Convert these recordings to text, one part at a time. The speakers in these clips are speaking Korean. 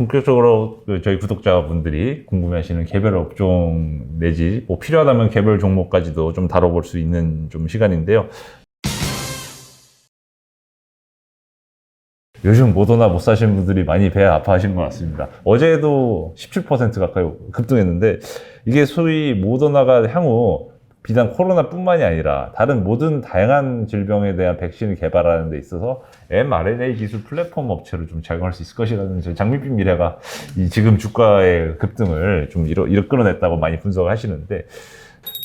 본격적으로 그 저희 구독자분들이 궁금해하시는 개별 업종 내지 뭐 필요하다면 개별 종목까지도 좀 다뤄볼 수 있는 좀 시간인데요. 요즘 모더나 못 사신 분들이 많이 배 아파하신 것 같습니다. 어제도 17% 가까이 급등했는데 이게 소위 모더나가 향후 비단 코로나뿐만이 아니라 다른 모든 다양한 질병에 대한 백신을 개발하는 데 있어서 mRNA 기술 플랫폼 업체로 좀 작용할 수 있을 것이라는 장밋빛 미래가 이 지금 주가의 급등을 좀 이뤄, 이뤄 끌어냈다고 많이 분석을 하시는데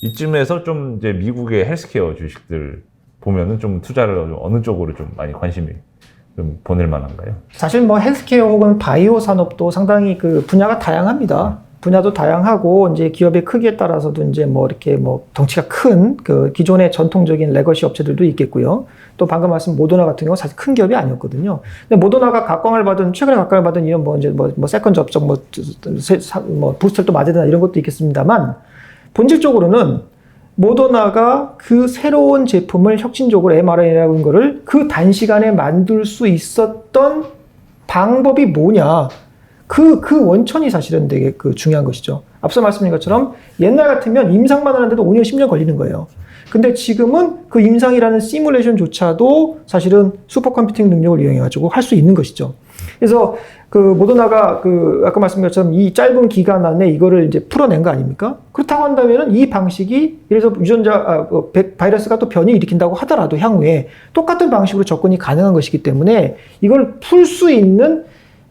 이쯤에서 좀 이제 미국의 헬스케어 주식들 보면은 좀 투자를 좀 어느 쪽으로 좀 많이 관심이 좀 보낼 만한가요? 사실 뭐 헬스케어 혹은 바이오 산업도 상당히 그 분야가 다양합니다. 분야도 다양하고 이제 기업의 크기에 따라서도 이제 뭐 이렇게 뭐 덩치가 큰 그 기존의 전통적인 레거시 업체들도 있겠고요. 또 방금 말씀 모더나 같은 경우 사실 큰 기업이 아니었거든요. 근데 모더나가 각광을 받은 최근에 각광을 받은 이런 뭐 이제 뭐, 뭐 세컨 접종 뭐, 세- 사- 뭐 부스터를 또 맞아야 되나 이런 것도 있겠습니다만 본질적으로는 모더나가 그 새로운 제품을 혁신적으로 mRNA라는 거를 그 단시간에 만들 수 있었던 방법이 뭐냐. 그, 그 원천이 사실은 되게 그 중요한 것이죠. 앞서 말씀드린 것처럼 옛날 같으면 임상만 하는데도 5년, 10년 걸리는 거예요. 근데 지금은 그 임상이라는 시뮬레이션조차도 사실은 슈퍼컴퓨팅 능력을 이용해가지고 할 수 있는 것이죠. 그래서 그 모더나가 그 아까 말씀드린 것처럼 이 짧은 기간 안에 이거를 이제 풀어낸 거 아닙니까? 그렇다고 한다면은 이 방식이 들어서 유전자 아, 어, 백- 바이러스가 또 변이 일으킨다고 하더라도 향후에 똑같은 방식으로 접근이 가능한 것이기 때문에 이걸 풀 수 있는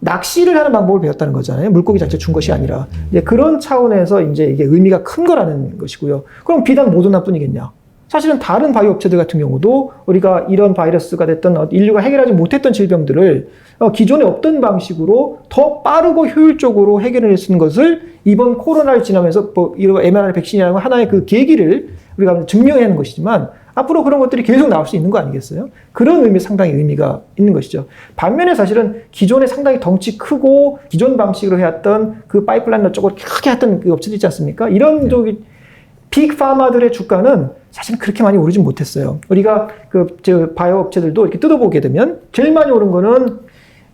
낚시를 하는 방법을 배웠다는 거잖아요. 물고기 자체 준 것이 아니라. 이제 그런 차원에서 이제 이게 의미가 큰 거라는 것이고요. 그럼 비단 모더나 뿐이겠냐? 사실은 다른 바이오 업체들 같은 경우도 우리가 이런 바이러스가 됐던 어, 인류가 해결하지 못했던 질병들을 어, 기존에 없던 방식으로 더 빠르고 효율적으로 해결을 쓰는 것을 이번 코로나를 지나면서 뭐 이런 mRNA 백신이라는 하나의 그 계기를 우리가 증명해야 하는 것이지만 앞으로 그런 것들이 계속 나올 수 있는 거 아니겠어요? 그런 의미 상당히 의미가 있는 것이죠. 반면에 사실은 기존에 상당히 덩치 크고 기존 방식으로 해왔던 그 파이프라인 쪽으로 크게 했던 그 업체들 있지 않습니까? 이런 저기 빅 파마들의 주가는 사실 그렇게 많이 오르진 못했어요. 우리가 그저 바이오 업체들도 이렇게 뜯어보게 되면 제일 많이 오른 거는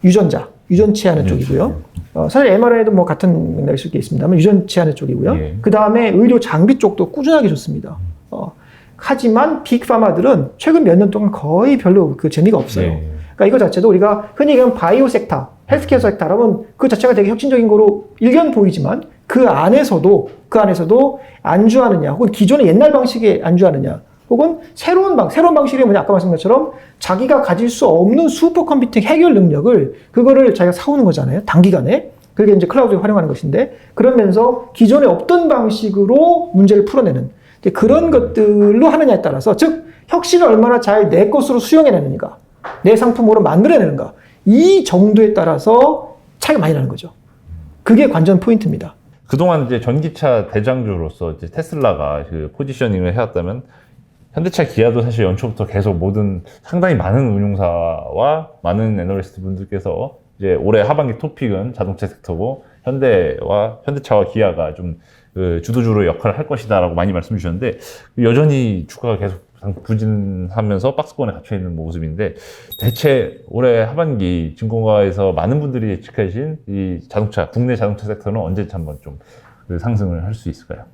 유전자, 유전치하는 쪽이고요. 어, 사실 mRNA도 뭐 같은 맥락일 수 있겠습니다만 유전치하는 쪽이고요. 예. 그 다음에 의료 장비 쪽도 꾸준하게 좋습니다. 어, 하지만 빅 파마들은 최근 몇 년 동안 거의 별로 그 재미가 없어요. 네. 그러니까 이거 자체도 우리가 흔히 얘기하는 바이오 섹터, 헬스케어 섹터라면 그 자체가 되게 혁신적인 거로 일견 보이지만 그 안에서도 그 안에서도 안주하느냐 혹은 기존의 옛날 방식에 안주하느냐 혹은 새로운 방 새로운 방식이 뭐냐 아까 말씀드린 것처럼 자기가 가질 수 없는 슈퍼컴퓨팅 해결 능력을 그거를 자기가 사오는 거잖아요 단기간에 그게 이제 클라우드에 활용하는 것인데 그러면서 기존에 없던 방식으로 문제를 풀어내는 그런 것들로 하느냐에 따라서 즉 혁신을 얼마나 잘 내 것으로 수용해내는가 내 상품으로 만들어내는가 이 정도에 따라서 차이가 많이 나는 거죠. 그게 관전 포인트입니다. 그동안 이제 전기차 대장주로서 이제 테슬라가 그 포지셔닝을 해왔다면 현대차 기아도 사실 연초부터 계속 모든 상당히 많은 운용사와 많은 애널리스트 분들께서 이제 올해 하반기 토픽은 자동차 섹터고 현대와 현대차와 기아가 좀 그 주도주로 역할을 할 것이다라고 많이 말씀 주셨는데 여전히 주가가 계속 부진하면서 박스권에 갇혀 있는 모습인데 대체 올해 하반기 증권가에서 많은 분들이 예측하신 이 자동차 국내 자동차 섹터는 언제쯤 한번 좀그 상승을 할 수 있을까요?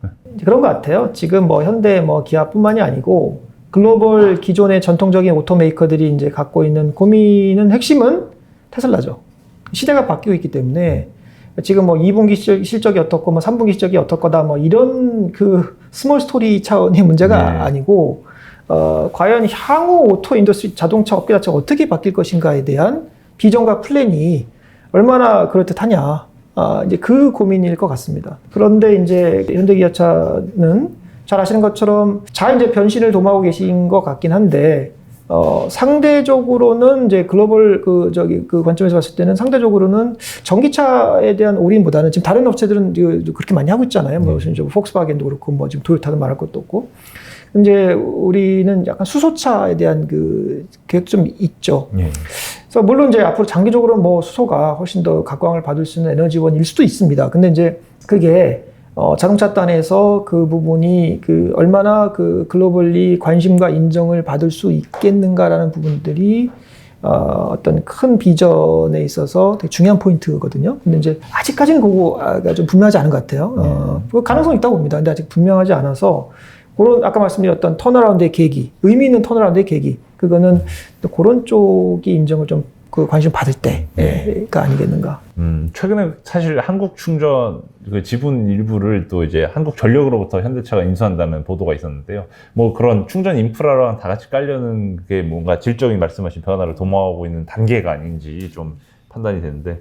그런 것 같아요. 지금 뭐 현대 뭐 기아뿐만이 아니고 글로벌 기존의 전통적인 오토메이커들이 이제 갖고 있는 고민은 핵심은 테슬라죠. 시대가 바뀌고 있기 때문에 지금 뭐 2분기 실적, 실적 이 어떻고 뭐 3분기 실적이 어떨 거다 뭐 이런 그 스몰 스토리 차원의 문제가 네. 아니고 어, 과연 향후 오토 인더스트리 자동차 업계 자체가 어떻게 바뀔 것인가에 대한 비전과 플랜이 얼마나 그럴듯하냐. 아, 이제 그 고민일 것 같습니다. 그런데 이제 현대기아차는 잘 아시는 것처럼 잘 이제 변신을 도모하고 계신 것 같긴 한데, 어, 상대적으로는 이제 글로벌 그 저기 그 관점에서 봤을 때는 상대적으로는 전기차에 대한 올인보다는 지금 다른 업체들은 그렇게 많이 하고 있잖아요. 뭐 무슨 저 폭스바겐도 그렇고 뭐 지금 도요타도 말할 것도 없고. 이제 우리는 약간 수소차에 대한 그 계획 좀 있죠. 예. 그래서 물론 이제 앞으로 장기적으로 뭐 수소가 훨씬 더 각광을 받을 수 있는 에너지원일 수도 있습니다. 근데 이제 그게 어, 자동차 단에서 그 부분이 그 얼마나 그 글로벌리 관심과 인정을 받을 수 있겠는가라는 부분들이 어, 어떤 큰 비전에 있어서 되게 중요한 포인트거든요. 근데 이제 아직까지는 그거가 좀 분명하지 않은 것 같아요. 어, 그 가능성이 있다고 봅니다. 근데 아직 분명하지 않아서 그런 아까 말씀드렸던 턴어라운드의 계기, 의미 있는 턴어라운드의 계기, 그거는 또 그런 쪽이 인정을 좀 그 관심 받을 때가 아니겠는가. 음, 최근에 사실 한국 충전 그 지분 일부를 또 이제 한국 전력으로부터 현대차가 인수한다는 보도가 있었는데요. 뭐 그런 충전 인프라랑 다 같이 깔려는 게 뭔가 질적인 말씀하신 변화를 도모하고 있는 단계가 아닌지 좀 판단이 되는데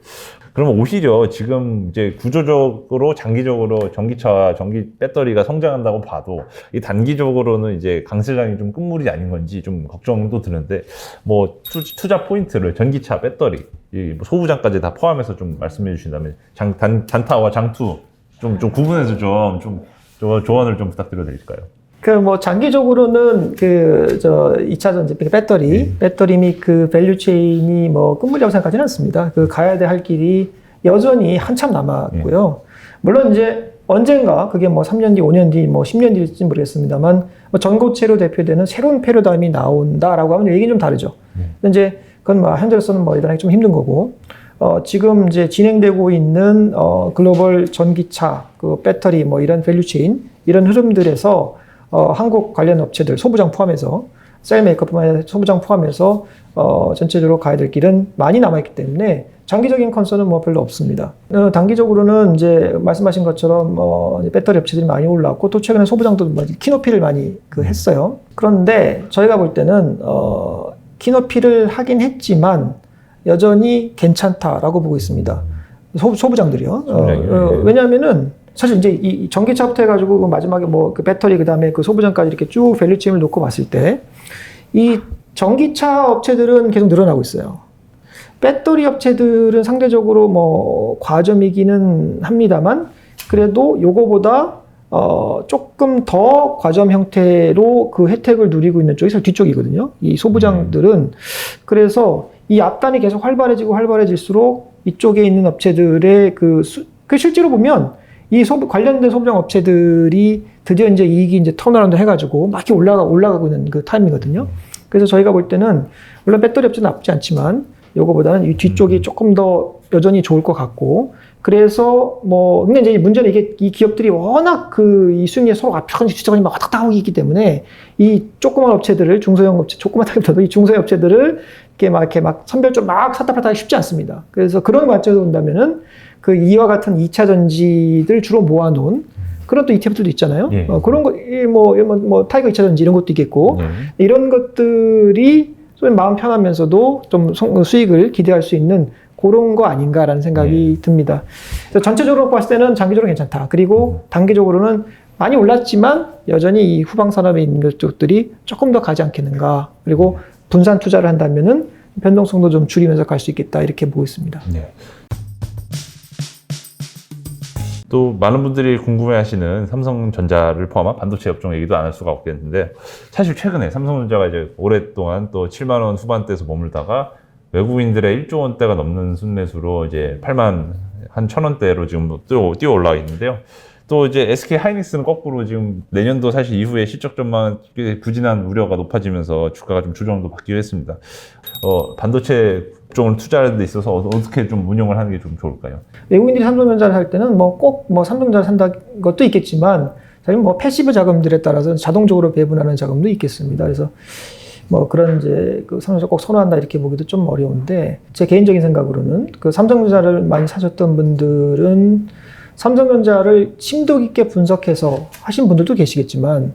그러면 오히려 지금 이제 구조적으로 장기적으로 전기차와 전기 배터리가 성장한다고 봐도 이 단기적으로는 이제 강세장이 좀 끝물이 아닌 건지 좀 걱정도 드는데 뭐 투, 투자 포인트를 전기차 배터리 이 소부장까지 다 포함해서 좀 말씀해 주신다면 장, 단, 단타와 장투 좀, 좀 구분해서 좀, 좀 조- 조언을 좀 부탁드려도 될까요? 그 뭐 장기적으로는 그 저 2차 전지 배터리 네. 배터리 및 그 밸류 체인이 뭐 끝물이라고 생각하지는 않습니다. 그 가야 될 할 길이 여전히 한참 남았고요. 물론 이제 언젠가 그게 뭐 3년 뒤, 5년 뒤, 뭐 10년 뒤일지 모르겠습니다만 뭐 전고체로 대표되는 새로운 패러다임이 나온다라고 하면 얘기는 좀 다르죠. 근데 이제 그건 뭐 현재로서는 뭐 일어나기 좀 힘든 거고 어, 지금 이제 진행되고 있는 어, 글로벌 전기차, 그 배터리 뭐 이런 밸류체인 이런 흐름들에서 어, 한국 관련 업체들 소부장 포함해서 셀 아니라 소부장 포함해서 어, 전체적으로 가야 될 길은 많이 남아있기 때문에 장기적인 컨설은 뭐 별로 없습니다. 어, 단기적으로는 이제 말씀하신 것처럼 어, 배터리 업체들이 많이 올라왔고 또 최근에 소부장도 뭐 키노피를 많이 그 했어요. 그런데 저희가 볼 때는 어, 키노피를 하긴 했지만 여전히 괜찮다라고 보고 있습니다. 소. 소부장이요? 어, 어, 예. 왜냐하면은 사실 이제 이- 이 전기차부터 해가지고 그 마지막에 뭐 그 배터리 그다음에 그 소부장까지 이렇게 쭉 밸류 체인을 놓고 봤을 때 이 전기차 업체들은 계속 늘어나고 있어요. 배터리 업체들은 상대적으로 뭐 과점이기는 합니다만 그래도 요거보다 어 조금 더 과점 형태로 그 혜택을 누리고 있는 쪽이 사실 뒤쪽이거든요. 이 소부장들은 그래서 이 앞단이 계속 활발해지고 활발해질수록 이쪽에 있는 업체들의 그, 수, 그 실제로 보면 이 소부, 관련된 소부장 업체들이 드디어 이제 이익이 이제 턴어라운드 해가지고 막 이렇게 올라가, 올라가고 있는 그 타임이거든요. 그래서 저희가 볼 때는 물론 배터리 업체는 나쁘지 않지만 요거보다는 이 뒤쪽이 조금 더 여전히 좋을 것 같고 그래서 뭐 근데 이제 문제는 이게 이 기업들이 워낙 그 이 수익률 서로 앞편 주체적인 막 왔다 갔다 하고 있기 때문에 이 조그만 업체들을 중소형 업체 조그맣다기보다도 이 중소형 업체들을 이렇게 막 이렇게 막 선별적으로 막 샀다 팔다 하기 쉽지 않습니다. 그래서 그런 관점에서 본다면은 그 이와 같은 2차 전지들 주로 모아놓은 그런 또 ETF들도 있잖아요. 예. 어, 그런 거, 이 뭐, 뭐, 뭐, 타이거 2차 전지 이런 것도 있겠고, 네. 이런 것들이 좀 마음 편하면서도 좀 성- 수익을 기대할 수 있는 그런 거 아닌가라는 생각이 듭니다. 그래서 전체적으로 봤을 때는 장기적으로 괜찮다. 그리고 단기적으로는 많이 올랐지만 여전히 이 후방 산업에 있는 쪽들이 조금 더 가지 않겠는가. 그리고 분산 투자를 한다면은 변동성도 좀 줄이면서 갈 수 있겠다. 이렇게 보고 있습니다. 네. 또 많은 분들이 궁금해하시는 삼성전자를 포함한 반도체 업종 얘기도 안 할 수가 없겠는데 사실 최근에 삼성전자가 이제 오랫동안 또 7만 원 후반대에서 머물다가 외국인들의 1조 원대가 넘는 순매수로 이제 8만 한 천 원대로 지금 뛰어, 뛰어 올라와 있는데요. 또 이제 SK 하이닉스는 거꾸로 지금 내년도 사실 이후에 실적 전망 꽤 부진한 우려가 높아지면서 주가가 좀 조정도 받기로 했습니다. 어, 반도체 업종을 투자하는 데 있어서 어- 어떻게 좀 운영을 하는 게 좀 좋을까요? 외국인들이 삼성전자를 할 때는 뭐 꼭 뭐 삼성전자를 산다 것도 있겠지만 사실 뭐 패시브 자금들에 따라서 자동적으로 배분하는 자금도 있겠습니다. 그래서 뭐 그런 이제 그 삼성전자 꼭 선호한다 이렇게 보기도 좀 어려운데 제 개인적인 생각으로는 그 삼성전자를 많이 사셨던 분들은 삼성전자를 심도 깊게 분석해서 하신 분들도 계시겠지만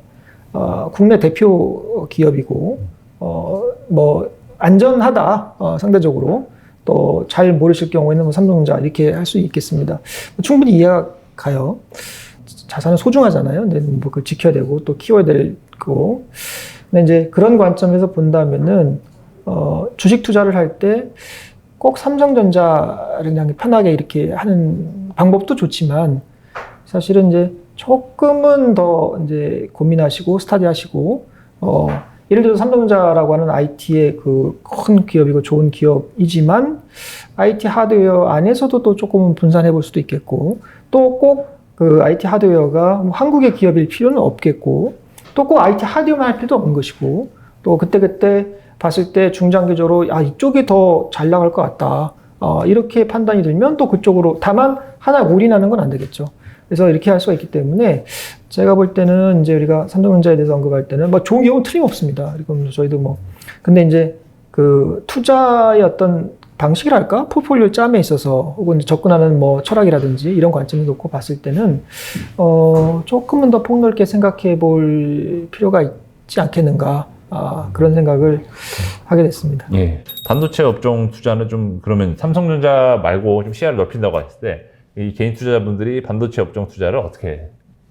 어, 국내 대표 기업이고 어, 뭐 안전하다 어, 상대적으로 또 잘 모르실 경우에는 뭐 삼성전자 이렇게 할 수 있겠습니다. 충분히 이해가 가요. 자산은 소중하잖아요. 근데 뭐 그걸 지켜야 되고 또 키워야 되고. 근데 이제 그런 관점에서 본다면은 어, 주식 투자를 할 때 꼭 삼성전자를 그냥 편하게 이렇게 하는 방법도 좋지만 사실은 이제 조금은 더 이제 고민하시고 스타디하시고 어, 예를 들어서 삼성전자라고 하는 IT의 그 큰 기업이고 좋은 기업이지만 IT 하드웨어 안에서도 또 조금은 분산해 볼 수도 있겠고 또 꼭 그 IT 하드웨어가 뭐 한국의 기업일 필요는 없겠고 또 꼭 IT 하드웨어만 할 필요도 없는 것이고 또 그때그때 봤을 때 중장기적으로 아 이쪽이 더 잘 나갈 것 같다. 어, 이렇게 판단이 들면 또 그쪽으로 다만 하나 올인하는 건 안 되겠죠. 그래서 이렇게 할 수가 있기 때문에 제가 볼 때는 이제 우리가 삼성전자에 대해서 언급할 때는 뭐 좋은 경우 틀림없습니다. 그리고 저희도 뭐 근데 이제 그 투자의 어떤 방식이랄까 포트폴리오 짬에 있어서 혹은 접근하는 뭐 철학이라든지 이런 관점을 놓고 봤을 때는 어 조금은 더 폭넓게 생각해 볼 필요가 있지 않겠는가 아, 그런 생각을 하게 됐습니다. 예. 반도체 업종 투자는 좀 그러면 삼성전자 말고 좀 시야를 넓힌다고 했을 때 이 개인 투자자분들이 반도체 업종 투자를 어떻게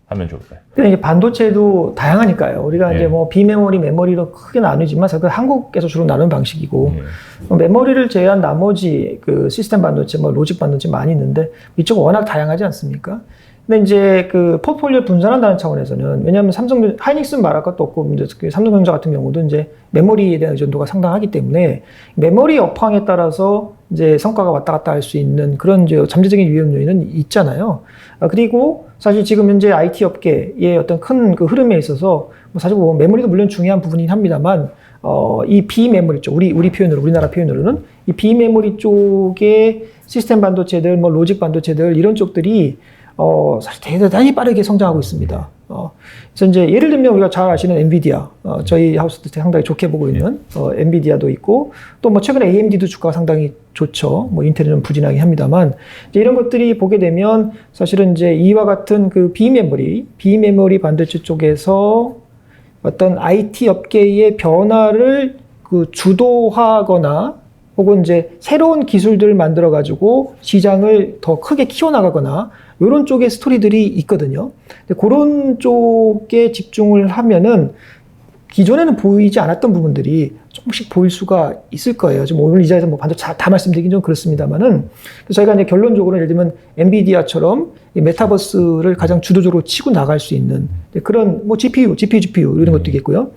하면 좋을까요? 근데 이게 반도체도 다양하니까요. 우리가 예. 이제 뭐 비메모리, 메모리로 크게 나누지만 사실 한국에서 주로 나누는 방식이고 예. 뭐 메모리를 제외한 나머지 그 시스템 반도체, 뭐 로직 반도체 많이 있는데 이쪽은 워낙 다양하지 않습니까? 근데 이제 그 포트폴리오 분산한다는 차원에서는 왜냐하면 삼성 하이닉스는 말할 것도 없고 삼성전자 같은 경우도 이제 메모리에 대한 의존도가 상당하기 때문에 메모리 업황에 따라서 이제 성과가 왔다 갔다 할 수 있는 그런 이제 잠재적인 위험 요인은 있잖아요. 아, 그리고 사실 지금 현재 IT 업계의 어떤 큰 그 흐름에 있어서 뭐 사실 뭐 메모리도 물론 중요한 부분이긴 합니다만 어, 이 비메모리 쪽, 우리, 우리 표현으로, 우리나라 표현으로는 이 비메모리 쪽의 시스템 반도체들, 뭐 로직 반도체들, 이런 쪽들이 어, 사실 대단히 빠르게 성장하고 있습니다. 어, 그래서 이제 예를 들면 우리가 잘 아시는 엔비디아, 어, 저희 하우스도 상당히 좋게 보고 있는 어, 엔비디아도 있고 또 뭐 최근에 AMD도 주가가 상당히 좋죠. 뭐 인텔은 좀 부진하긴 합니다만 이제 이런 것들이 보게 되면 사실은 이제 이와 같은 그 비메모리, 비메모리 반도체 쪽에서 어떤 IT 업계의 변화를 그 주도하거나 혹은 이제 새로운 기술들을 만들어 가지고 시장을 더 크게 키워 나가거나 이런 쪽의 스토리들이 있거든요. 근데 그런 쪽에 집중을 하면은 기존에는 보이지 않았던 부분들이 조금씩 보일 수가 있을 거예요. 지금 오늘 이 자리에서 뭐 반도 다, 다 말씀드리긴 좀 그렇습니다만은 저희가 이제 결론적으로 예를 들면 엔비디아처럼 이 메타버스를 가장 주도적으로 치고 나갈 수 있는 그런 뭐 GPU, GPU, GPU 이런 것도 있겠고요.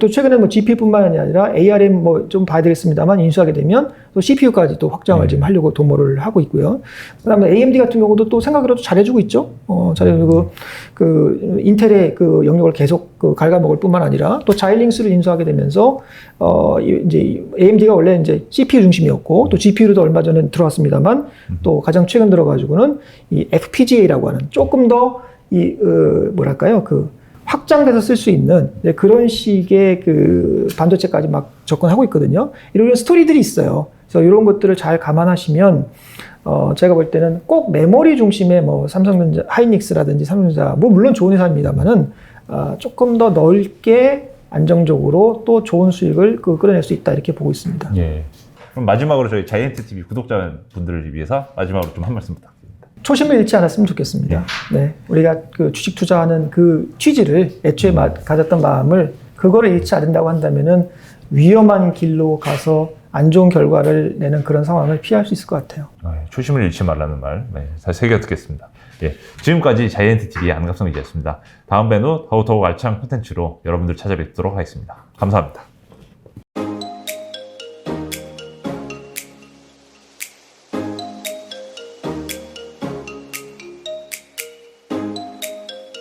또 최근에 뭐 GPU뿐만 아니라 ARM 뭐 좀 봐야 되겠습니다.만 인수하게 되면 또 CPU까지 또 확장을 지금 하려고 도모를 하고 있고요. 그다음에 AMD 같은 경우도 또 생각으로도 잘해주고 있죠. 어, 잘해주고 그 인텔의 그 영역을 계속 그 갉아먹을 뿐만 아니라 또 자일링스를 인수하게 되면서 어 이- 이제 AMD가 원래 이제 CPU 중심이었고 또 GPU로도 얼마 전에 들어왔습니다만 또 가장 최근 들어가지고는 이 FPGA라고 하는 조금 더이 어, 뭐랄까요 그 확장돼서 쓸 수 있는 네, 그런 식의 그 반도체까지 막 접근하고 있거든요. 이런 스토리들이 있어요. 그래서 이런 것들을 잘 감안하시면 어, 제가 볼 때는 꼭 메모리 중심의 뭐 삼성전자, 하이닉스라든지 삼성전자, 뭐 물론 좋은 회사입니다만은 어, 조금 더 넓게 안정적으로 또 좋은 수익을 그 끌어낼 수 있다 이렇게 보고 있습니다. 예. 그럼 마지막으로 저희 자이언트 TV 구독자 분들을 위해서 마지막으로 좀 한 말씀 부탁드립니다. 초심을 잃지 않았으면 좋겠습니다. 네. 우리가 그 주식 투자하는 그 취지를 애초에 마- 가졌던 마음을 그거를 잃지 않는다고 한다면은 위험한 길로 가서 안 좋은 결과를 내는 그런 상황을 피할 수 있을 것 같아요. 아, 예. 초심을 잃지 말라는 말, 네, 잘 새겨 듣겠습니다. 예, 지금까지 자이언트 TV의 안갑성 이지였습니다. 다음 배도 더욱더욱 알찬 콘텐츠로 여러분들 찾아뵙도록 하겠습니다. 감사합니다.